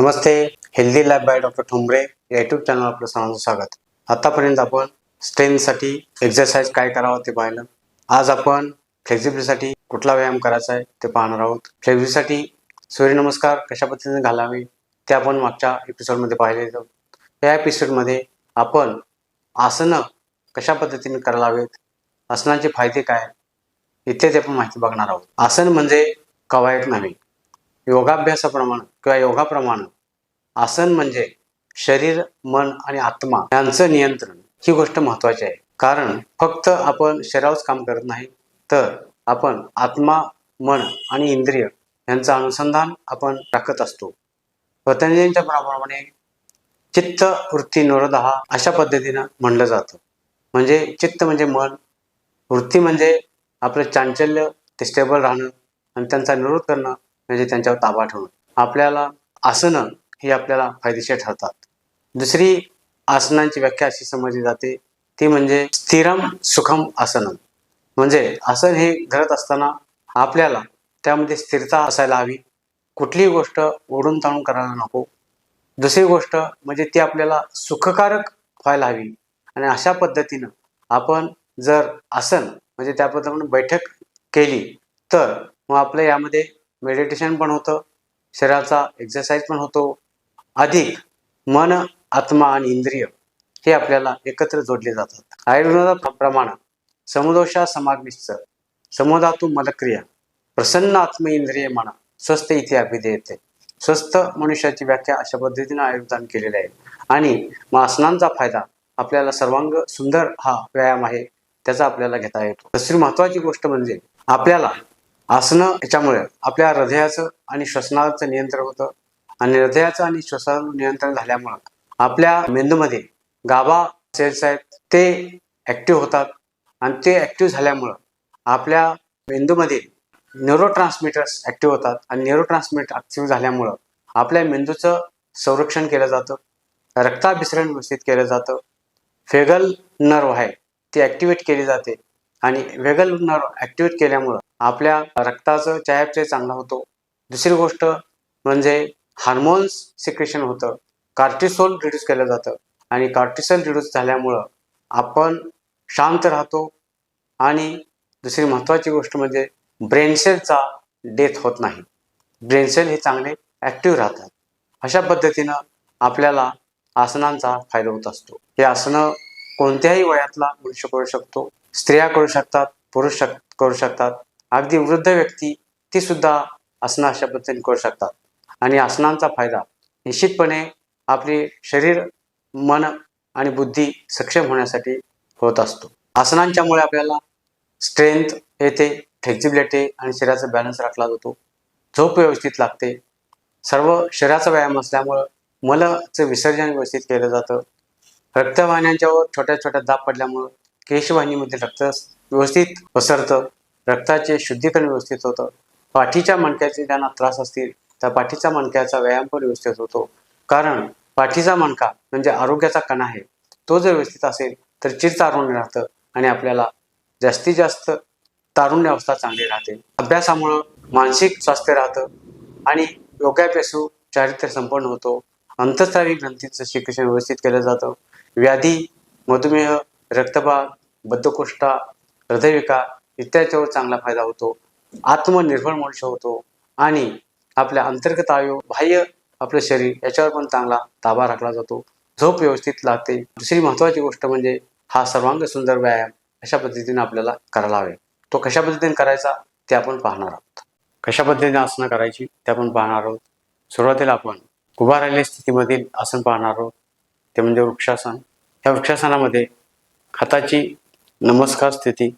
Namaste healthy lab by doctor Thombare या YouTube channel आपलं सर्वांचं स्वागत. आतापर्यंत आपण स्ट्रेंथसाठी एक्झरसाइज काय करावं ते पाहिलं. आज आपण फ्लेक्झिबिलिटीसाठी कुठला व्यायाम करायचा आहे ते पाहणार आहोत. फ्लेक्झिबिलिटीसाठी सूर्यनमस्कार कशा पद्धतीने घालावे ते आपण मागच्या एपिसोडमध्ये पाहिले होते या एपिसोडमध्ये आपण आसनं कशा पद्धतीने करायला हवेत आसनांचे फायदे काय इत्यादी आपण माहिती बघणार आहोत. आसन म्हणजे कवायत नव्हे. योगाभ्यासाप्रमाणे किंवा योगाप्रमाणे आसन म्हणजे शरीर मन आणि आत्मा यांचं नियंत्रण ही गोष्ट महत्वाची आहे. कारण फक्त आपण शरीरावरच काम करत नाही तर आपण आत्मा मन आणि इंद्रिय यांचं अनुसंधान आपण राखत असतो. पतंजलींच्या प्रमाणे चित्त वृत्ती निरोधा अशा पद्धतीनं म्हणलं जातं. म्हणजे चित्त म्हणजे मन वृत्ती म्हणजे आपलं चांचल्य ते स्टेबल राहणं आणि त्यांचा निरोध करणं म्हणजे त्यांच्यावर ताबा ठेवणं. आपल्याला आसनं ही आपल्याला फायदेशीर ठरतात. दुसरी आसनांची व्याख्या अशी समजली जाते ती म्हणजे स्थिरम सुखम आसनं. म्हणजे आसन हे धरत असताना आपल्याला त्यामध्ये स्थिरता असायला हवी. कुठलीही गोष्ट ओढून ताणून करायला नको. दुसरी गोष्ट म्हणजे ती आपल्याला सुखकारक व्हायला हवी. आणि अशा पद्धतीनं आपण जर आसन म्हणजे त्याप्रमाणे बैठक केली तर मग आपलं यामध्ये मेडिटेशन पण होतं शरीराचा एक्सरसाइज पण होतो. अधिक मन आत्मा आणि इंद्रिय हे आपल्याला एकत्र जोडले जातात. आयुर्वेदाप्रमाणे समुदोषा समाग्निश्च समुदातू मलक्रिया प्रसन्न आत्म इंद्रिय म्हणा स्वस्थ इथे अभिधेयते स्वस्थ मनुष्याची व्याख्या अशा पद्धतीने आयुर्वेदान केलेली आहे. आणि मग आसनांचा फायदा आपल्याला सर्वांग सुंदर हा व्यायाम आहे त्याचा आपल्याला घेता येतो. दुसरी महत्वाची गोष्ट म्हणजे आपल्याला आसनं याच्यामुळे आपल्या हृदयाचं आणि श्वसनाचं नियंत्रण होतं. आणि हृदयाचं आणि श्वसनाचं नियंत्रण झाल्यामुळं आपल्या मेंदूमध्ये गाभा सेल्स आहेत ते ऍक्टिव्ह होतात. आणि ते ऍक्टिव्ह झाल्यामुळं आपल्या मेंदूमध्ये न्यूरो ट्रान्समीटर्स ॲक्टिव्ह होतात. आणि न्यूरो ट्रान्समीटर ॲक्टिव्ह झाल्यामुळं आपल्या मेंदूचं संरक्षण केलं जातं. रक्ताभिसरण व्यवस्थित केलं जातं. फेगल नर्व आहे ती ॲक्टिवेट केली जाते. आणि वेगल नर्व ऍक्टिव्हेट केल्यामुळं आपल्या रक्ताचं चयापचय चांगला होतो. दुसरी गोष्ट म्हणजे हार्मोन्स सिक्रेशन होतं. कार्टिसोल रिड्यूस केलं जातं. आणि कार्टिसोल रिड्यूस झाल्यामुळं आपण शांत राहतो. आणि दुसरी महत्त्वाची गोष्ट म्हणजे ब्रेनसेलचा डेथ होत नाही. ब्रेनसेल हे चांगले ॲक्टिव्ह राहतात. अशा पद्धतीनं आपल्याला आसनांचा फायदा होत असतो. हे आसनं कोणत्याही वयातला मनुष्य करू शकतो. स्त्रिया करू शकतात पुरुष शक करू शकतात. अगदी वृद्ध व्यक्ती ती सुद्धा आसनं अशा पद्धतीने करू शकतात. आणि आसनांचा फायदा निश्चितपणे आपले शरीर मन आणि बुद्धी सक्षम होण्यासाठी होत असतो. आसनांच्यामुळे आपल्याला स्ट्रेंथ येते फ्लेक्झिबिलिटी आणि शरीराचा बॅलन्स राखला जातो. झोप व्यवस्थित लागते. सर्व शरीराचा व्यायाम असल्यामुळं मलचं विसर्जन व्यवस्थित केलं जातं. रक्तवाहिन्यांच्यावर छोट्या छोट्या दाब पडल्यामुळं केशवाहिनीमध्ये रक्त व्यवस्थित पसरतं रक्ताचे शुद्धीकरण व्यवस्थित होतं. पाठीच्या मणक्याचे ज्यांना त्रास असतील त्या पाठीच्या मणक्याचा व्यायाम पण व्यवस्थित होतो. कारण पाठीचा मणका म्हणजे आरोग्याचा कणा आहे. तो जर व्यवस्थित असेल तर चिर तारुण्य राहतं आणि आपल्याला जास्तीत जास्त तारुण्य अवस्था चांगली राहते. अभ्यासामुळं मानसिक स्वास्थ्य राहतं आणि योगाभ्यासू चारित्र्य संपन्न होतो. अंतस्रावी ग्रंथीचं शिक्षण व्यवस्थित केलं जातं. व्याधी मधुमेह रक्तभाग बद्धकोष्ठा हृदयविकार इत्यादीवर चांगला फायदा होतो. आत्मनिर्भर मनुष्य होतो आणि आपल्या अंतर्गत आयु बाह्य आपलं शरीर याच्यावर पण चांगला ताबा राखला जातो. झोप व्यवस्थित लागते. दुसरी महत्त्वाची गोष्ट म्हणजे हा सर्वांग सुंदर व्यायाम अशा पद्धतीने आपल्याला करायला हवे. तो कशा पद्धतीने करायचा ते आपण पाहणार आहोत. कशा पद्धतीने आसनं करायची ते आपण पाहणार आहोत. सुरुवातीला आपण उभा राहिलेल्या स्थितीमधील आसन पाहणार आहोत. ते म्हणजे वृक्षासन. या वृक्षासनामध्ये हाताची नमस्कार स्थिती.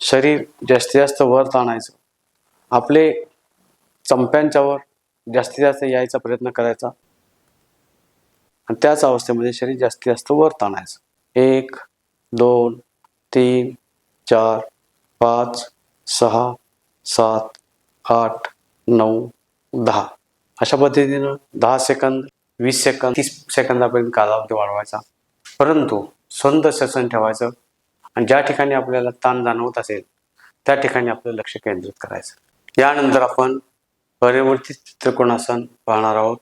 शरीर जास्तीत जास्त वर ताणायचं. आपले चंप्यांच्यावर जास्तीत जास्त यायचा प्रयत्न करायचा. आणि त्याच अवस्थेमध्ये शरीर जास्तीत जास्त वर ताणायचं. एक दोन तीन चार पाच सहा सात आठ नऊ दहा. अशा पद्धतीनं दहा सेकंद वीस सेकंद तीस सेकंदापर्यंत कालावधी वाढवायचा. परंतु स्वंद ससन ठेवायचं आणि ज्या ठिकाणी आपल्याला ताण जाणवत असेल त्या ठिकाणी आपलं लक्ष केंद्रित करायचं. यानंतर आपण परिवर्तित त्रिकोणासन पाहणार आहोत.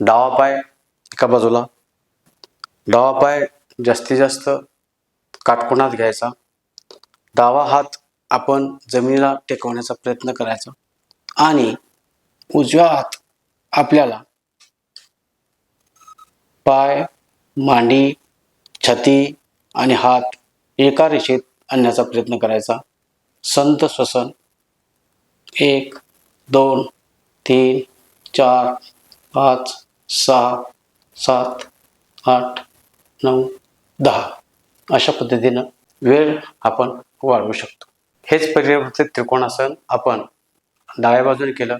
डावा पाय एका बाजूला डावा पाय जास्तीत जास्त काटकोणात घ्यायचा. डावा हात आपण जमिनीला टेकवण्याचा प्रयत्न करायचा आणि उजव्या हात आपल्याला पाय मांडी छाती आणि हात एका रेषेत आणण्याचा प्रयत्न करायचा. संत श्वसन. एक दोन तीन चार पाच सहा सात आठ नऊ दहा अशा पद्धतीनं वेळ आपण वाढवू शकतो. हेच पर्यावरणचे त्रिकोणासन आपण डाव्या बाजूने केलं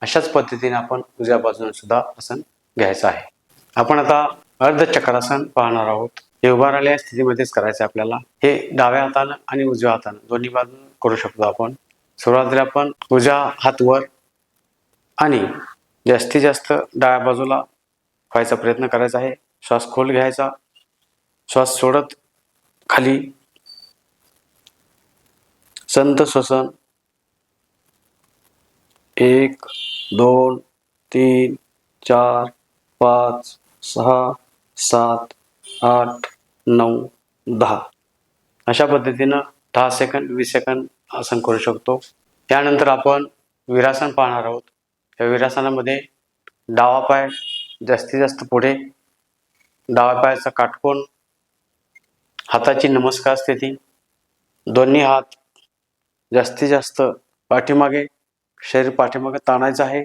अशाच पद्धतीने आपण उजव्या बाजूने सुद्धा आसन घ्यायचं आहे. आपण आता अर्धचक्रासन पाहणार आहोत. हे उभा राहिलेल्या स्थितीमध्येच करायचं आहे आपल्याला. हे डाव्या हातानं आणि उजव्या हातानं दोन्ही बाजून करू शकतो आपण. सुरुवातीला आपण उजव्या हात वर आणि जास्तीत जास्त डाव्या बाजूला व्हायचा प्रयत्न करायचा आहे. श्वास खोल घ्यायचा. श्वास सोडत खाली. संत श्वसन. एक दोन तीन चार पाच सहा सात आठ नऊ दहा. अशा पद्धतीनं दहा सेकंद वीस सेकंद आसन करू शकतो. त्यानंतर आपण विरासन पाहणार आहोत. त्या विरासनामध्ये डावा पाय जास्तीत जास्त पुढे डावा पायाचा काटकोन हाताची नमस्कार स्थिती दोन्ही हात जास्तीत जास्त पाठीमागे शरीर पाठीमागे ताणायचं आहे.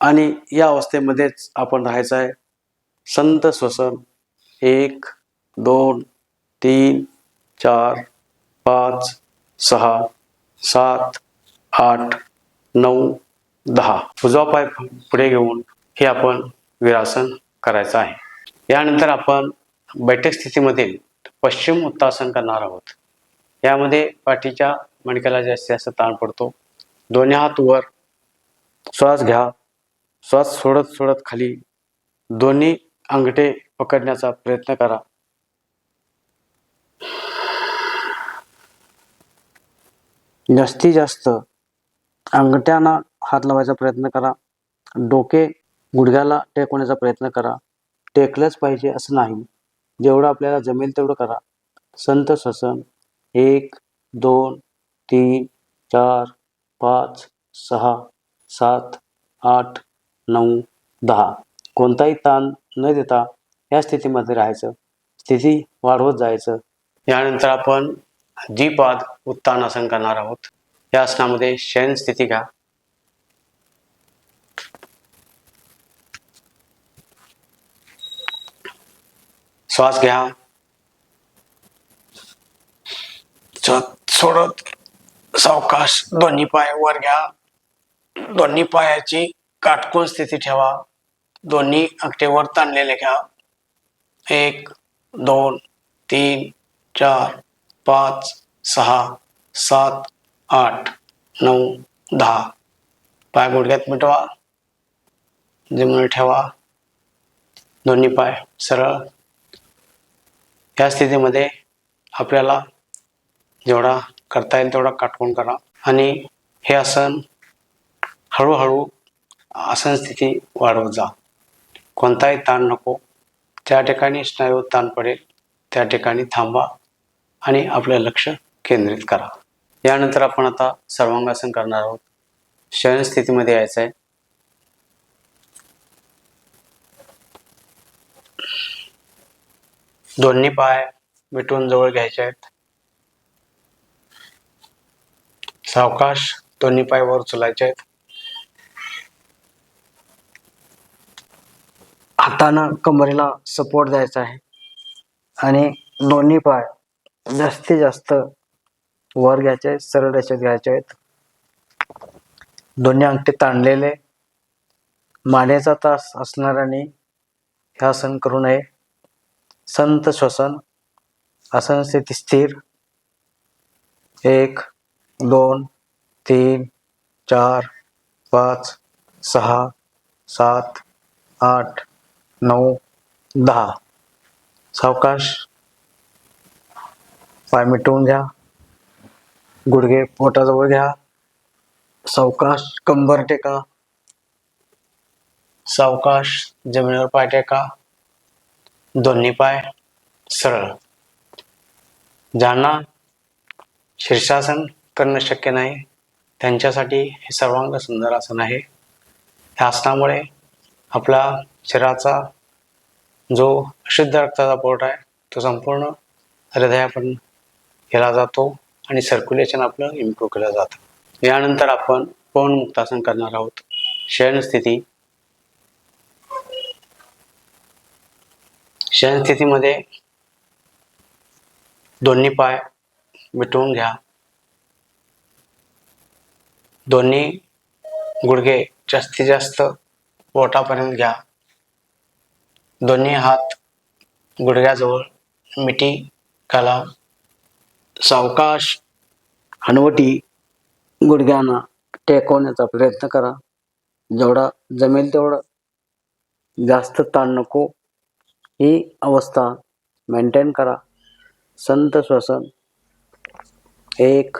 आणि या अवस्थेमध्येच आपण राहायचं आहे. संत श्वसन एक दोन तीन चार पाच सहा सात आठ नऊ दहा. उजवा पाय पुढे घेऊन हे आपण विरासन करायचं आहे. यानंतर आपण बैठक स्थितीमधील पश्चिम उत्तासन करणार आहोत. यामध्ये पाठीच्या मणक्याला जास्तीत जास्त ताण पडतो. दोन्ही हात वर श्वास घ्या. श्वास सोडत सोडत खाली दोन्ही अंगठे पकडण्याचा प्रयत्न करा. जास्तीत जास्त अंगठ्यांना हात लावायचा प्रयत्न करा. डोके गुडघ्याला टेकवण्याचा प्रयत्न करा. टेकलंच पाहिजे असं नाही. जेवढं आपल्याला जमेल तेवढं करा. संत श्वसन एक दोन तीन चार पाच सहा सात आठ नऊ दहा. कोणताही ताण न देता या स्थितीमध्ये राहायचं. स्थिती वाढवत जायचं. यानंतर आपण द्विपाद उत्तान आसन करणार आहोत. या आसनामध्ये शयन स्थिती घ्या. श्वास घ्या. सोडत सावकाश दोन्ही पाय वर घ्या. दोन्ही पायाची काटकोन स्थिती ठेवा. दोन्ही अंगठे वर ताणलेले घ्या. एक दोन तीन चार पाच सहा सात आठ नऊ दहा. पाय गुडघ्यात मिटवा. जमिनीवर ठेवा. दोन्ही पाय सरळ. या स्थितीमध्ये आपल्याला जेवढा करता येईल तेवढा काटकोण करा. आणि हे आसन हळूहळू आसन स्थिती वाढवत जा. कोणताही ताण नको. ज्या ठिकाणी स्नायू ताण पडेल त्या ठिकाणी थांबा. आणि आपलं लक्ष केंद्रित करा. यानंतर आपण आता सर्वांगासन करणार आहोत. शयन स्थितीमध्ये यायचं आहे दोन्ही पाय मिटून जवळ घ्यायचे आहेत. सावकाश दोन्ही पाय वर चलायचे आहेत. हातानं कमरेला सपोर्ट द्यायचा आहे. आणि दोन्ही पाय जास्तीत जास्त वर घ्यायचे आहेत सरळ रेषेत घ्यायचे आहेत. दोन्ही अंगठे ताणलेले. मानेचा तास असणाऱ्याने हे आसन करू नये. संत श्वसन आसन स्थिती स्थिर. एक दोन तीन चार पाच सहा सात आठ नऊ दहा. सावकाश पाय मिटवून घ्या. गुडघे पोटाजवळ घ्या. सावकाश कंबर टेका. सावकाश जमिनीवर पाय टेका. दोन्ही पाय सरळ. ज्यांना शीर्षासन करणं शक्य नाही त्यांच्यासाठी हे सर्वांग सुंदर आसन आहे. या आसनामुळे आपला शरीराचा जो शुद्ध रक्ताचा पोट आहे तो संपूर्ण हृदयापर्यंत केला जातो आणि सर्क्युलेशन आपलं इम्प्रूव्ह केलं जातं. यानंतर आपण पवन मुक्तासन करणार आहोत? शयनस्थिती स्थिती. शयन स्थितीमध्ये दोन्ही पाय मिटवून घ्या. दोन्ही गुडघे जास्तीत जास्त पोटापर्यंत घ्या. दोन्ही हात गुडघ्याजवळ मिठी घाला. सावकाश हनवटी गुडघ्यांना टेकवण्याचा प्रयत्न करा. जेवढा जमेल तेवढं जास्त ताण नको. ही अवस्था मेंटेन करा. संत श्वसन. एक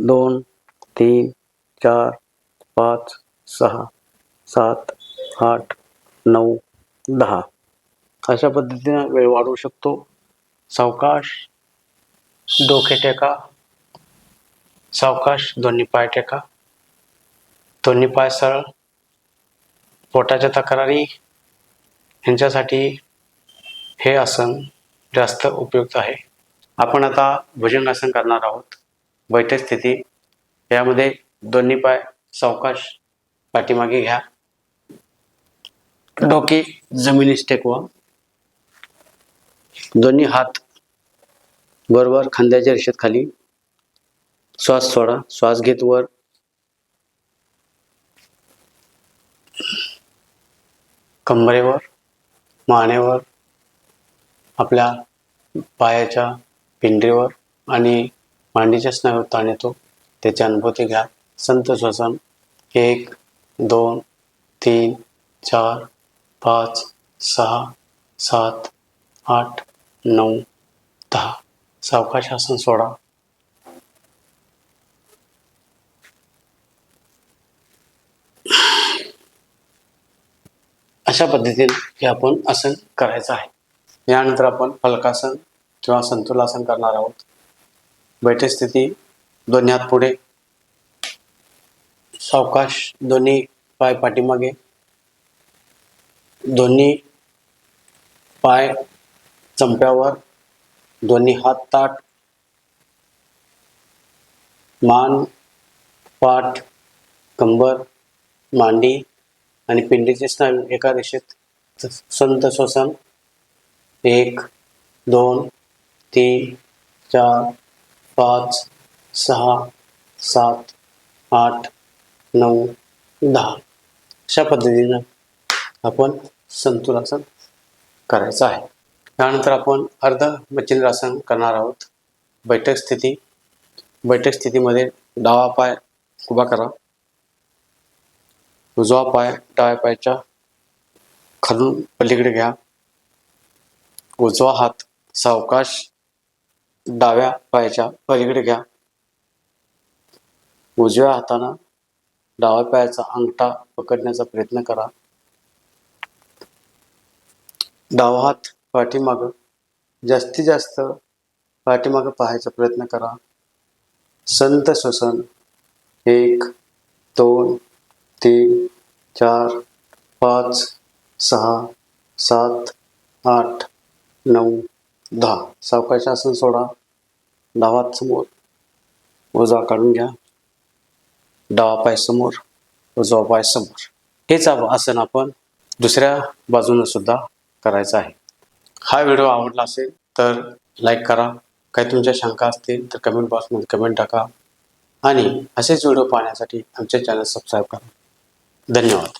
दोन तीन चार पाच सहा सात आठ नऊ दहा. अशा पद्धतीनं वेळ वाढवू शकतो. सावकाश डोके टेका सावकाश दोन्ही पाय टेका. दोन्ही पाय सरळ. पोटाच्या तक्रारी यांच्यासाठी हे आसन जास्त उपयुक्त आहे. आपण आता भुजंगासन करणार आहोत. बैठक स्थिती यामध्ये दोन्ही पाय सावकाश पाठीमागे घ्या. डोके जमिनीस टेकवा. दोन्ही हात बरोबर खांद्याच्या रेषेत खाली श्वास सोडा. श्वास घेत वर. कंबरेवर मानेवर आपल्या पायाच्या पिंडीवर आणि मांडीच्या स्नायूवर ताण येतो. त्याची अनुभूती घ्या. संत श्वसन. एक दोन तीन चार पाच सहा सात आठ नऊ दहा. सावकाश आसन सोडा. अशा पद्धतीने हे आपण आसन करायचं आहे. यानंतर आपण फलकासन किंवा संतुलासन करणार आहोत. बैठक स्थिती दोन्ही हात पुढे. सावकाश दोन्ही पाय पाठीमागे. दोन्ही पाय चंप्यावर दोन्ही हात ताट मान पाठ कंबर मांडी आणि पिंडीचे स्नायू एका रेषेत संत श्वसन एक दोन तीन चार पाच सहा सात आठ नऊ दहा. अशा पद्धतीनं आपण संतुलासन करायचं आहे. त्यानंतर आपण अर्ध मच्छिंद्रासन करणार आहोत. बैठक स्थिती बैठक स्थितीमध्ये डावा पाय उभा करा. उजवा पाय डाव्या पायाच्या खालून पलीकडे घ्या. उजवा हात सावकाश डाव्या पायाच्या पलीकडे घ्या. उजव्या हातानं डाव्या पायाचा अंगठा पकडण्याचा प्रयत्न करा. डावा हात पाठीमागं जास्तीत जास्त पाठीमागं पाहायचा प्रयत्न करा. संत श्वसन एक दोन तीन चार पाच सहा सात आठ नऊ दहा. सावकाश आसन सोडा. डावात समोर. उजवा काढून घ्या. डावा पाय समोर उजवा पाय समोर. हेच आसन आपण दुसऱ्या बाजूनं सुद्धा करायचं आहे. हा व्हिडिओ आवडला असेल तर लाईक करा. काही तुमच्या शंका असतील तर कमेंट बॉक्समध्ये कमेंट टाका. आणि असेच व्हिडिओ पाहण्यासाठी आमचे चॅनल सबस्क्राईब करा. धन्यवाद.